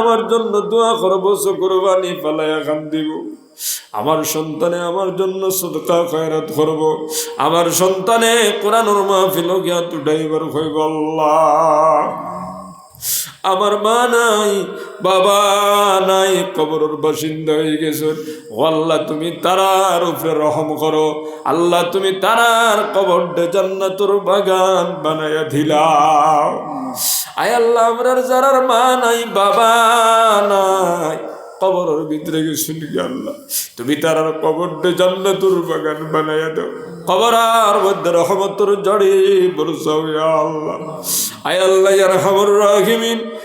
আমার জন্য দোয়া করব কোরবানি পালাইয়া খান দিব। আমার সন্তানে আমার জন্য সদকা খয়রাত করব। আমার সন্তানে কোরআনুর মাহফিল গিয়া তু ড্রাইভার হইব আল্লাহ। আমার মা নাই, বাবা নাই, কবরের বাসিন্দা হয়ে গেছেন ও আল্লাহ, তুমি তারার উপরে রহম করো। আল্লাহ, তুমি তারার কবরটা জান্নাতুর বাগান বানাইয়া দিলাও। আয় আল্লাহ, আমরার যারার মা নাই, বাবা নাই। কবরের ভিতরে গেছেন আল্লাহ, তুমি তারার কবরটা জান্নাতুর বাগান বানাইয়া দাও। কবরার মধ্যে রহমতর জড়ে বরসাও আল্লাহ। আয় আল্লাহ রহমর রাহিমিন।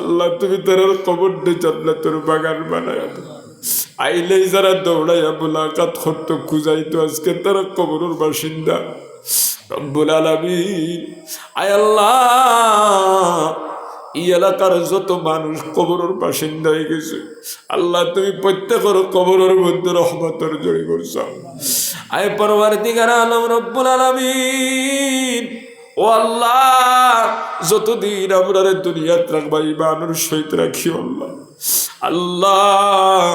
আল্লাহ, তুমি তার কবর তোর বাগান বানায় আইলেই যারা দৌড়াইয়া করতো, খুঁজাইতো আজকে তারা কবরের বাসিন্দা। রব্বুল আলামিন, আয় আল্লাহ, এই এলাকার যত মানুষ কবরের বাসিন্দা হয়ে গেছে, আল্লাহ, তুমি প্রত্যেকের কবরের মধ্যে রহমতের জড়ি করছ। আয় পরবার দিগার আলম, রব্বুল আলমিন ও আল্লাহ, যতদিন আমরা দুনিয়াত রাখবা ইমানুর সহিত রাখি আল্লাহ। আল্লাহ,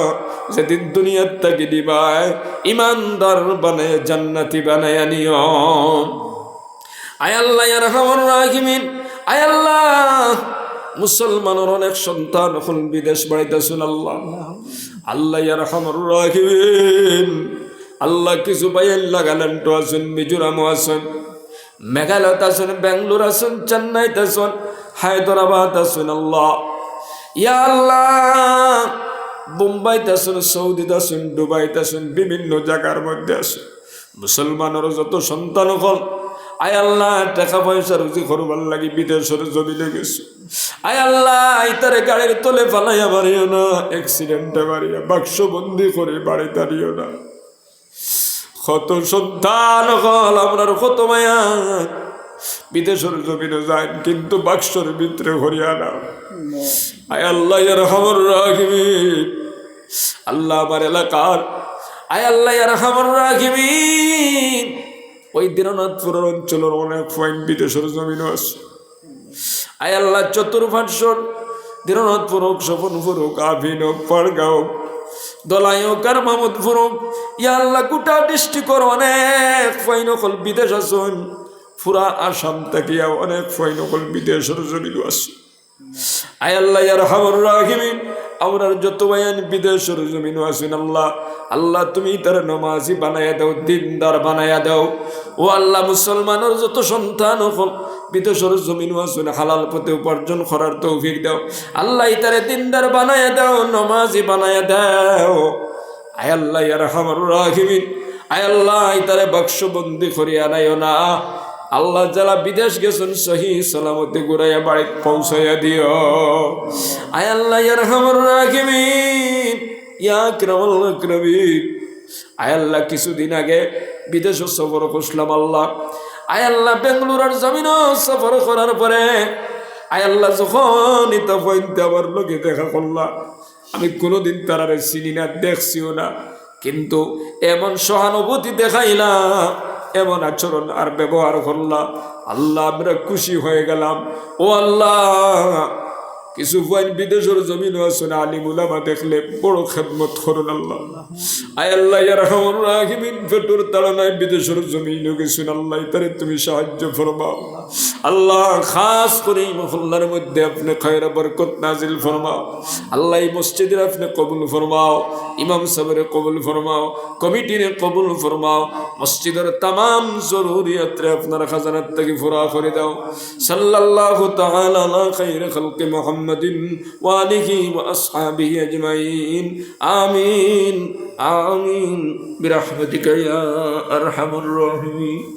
যেদিন দুনিয়ার তাকে দিবায় ইমানদার বানায়, জান্নাতি বানায় মুসলমানের অনেক সন্তান বিদেশ আল্লাহ। আল্লাহ আল্লাহ, কিছু বাইন লাগালেন, তো আছেন, মিজোরামও আছেন। মেঘালয়ত আছেন, বেঙ্গলোর আসুন চেন্নাইতে আসুন হায়দরাবাদ আছেন, আল্লাহ। ইয়া আল্লাহ আছেন, সৌদিতে আছেন, দুবাইতে আছেন, বিভিন্ন জায়গার মধ্যে আছেন। মুসলমানের যত সন্তান হল, আয় আল্লাহ, টাকা পয়সা রুজি করবার লাগি বিদেশের জমিতে গেছে। আয় আল্লাহ, ইতারে গাড়ির তোলে ফালাইয়া বাড়িও না অ্যাক্সিডেন্টে বাড়িয়া বাক্স বন্দি করে বাড়ি দাঁড়িও না। কত সন্তান হল আপনার কত মায়া। বিদেশের জমিনে যায় কিন্তু বাক্সর ভিতরে হরিয়ানা আয় আল্লাহ খবর রাখবি আল্লাহ আমার এলাকার, আয় আল্লাহ খবর রাখবি ওই দীননাথপুরের অঞ্চলের অনেক পয়েন্ট বিদেশের জমিনও আছে। আয় আল্লাহ চতুর্ভাষর দীননাথপুর হোক, স্বপনপুর হোক আভিন হোক পাড়গাঁও হোক দলাই হোক আর মাহমুদপুর হোক ইয়া আল্লাহ, গোটা ডিস্ট্রিক্টর অনেক ফাইনকল বিদেশ আছেন ফুরা আসাম থেকে অনেক ফাইনকল বিদেশের জমিনও আছে। আয় ইয়ার হামর রাখিমিন আমরার যত বায়ান বিদেশের জমিন আছেন আল্লাহ আল্লাহ তুমি তার নমাজি বানাইয়া দাও, দিনদার বানাইয়া দাও। ও আল্লাহ, মুসলমানের যত সন্তান হল বিদেশের জমিন আছেন হালাল পথে উপার্জন করার তৌফিক দাও। আল্লাহ তারে দিনদার বানাইয়া দাও, নমাজি বানাইয়া দাও। আয় আল্লাহ ইয়ার রাখিমিন আয় আল্লাহ তারে বাক্সবন্দি করিয়া নাইও না। আল্লাহ যারা বিদেশ গেছেন, সহি সালামতে ঘুরাইয়া বাড়ি পৌঁছাইয়া দিও। আয় আল্লাহ, ইয়ার খবর রাখিমিন ইয়া ক্রমল ক্রমিন আয় কিছুদিন আগে বিদেশ সফর করছিলাম আল্লাহ। আয় আল্লাহ বেঙ্গালুরার জমিন সফর করার পরে আয় আল্লাহ, যখন ইতা পয়েন্টে আমার লোকে দেখা করলাম, আমি কোনোদিন তারারে চিনি না, দেখছিও না। কিন্তু এমন সহানুভূতি দেখাইলাম এমন আচরণ আর ব্যবহার করলাম। আল্লাহ, আমরা খুশি হয়ে গেলাম। ও আল্লাহ, কিছু পয়েন্ট বিদেশের জমিন আছে না? আলিম উলামা দেখলে বড় খেদমত করুন আল্লাহ। আয় আল্লাহ ইয়ার খবর রাখিবিন পেটুর তাড়নায় বিদেশের জমিন গেছেন আল্লাহ তারে তুমি সাহায্য ফরমাও। আল্লাহ, খাস করে এই মহল্লার মধ্যে আপনি খয়রা বরকত নাজিল ফরমাও। আল্লাহ, এই মসজিদের আপনি কবুল ফরমাও। ইমাম সাহেবের কবুল ফরমাও। কমিটির কবুল ফরমাও। মসজিদের তাম জরুরিয়াত্রে আপনার খাজানার থেকে ফুরা করে দাও। সাল্লাহ খালকি মুহাম্মাদিন আমিন আমিন। বিরহমাতিকা ইয়া আরহামুর রাহিমিন।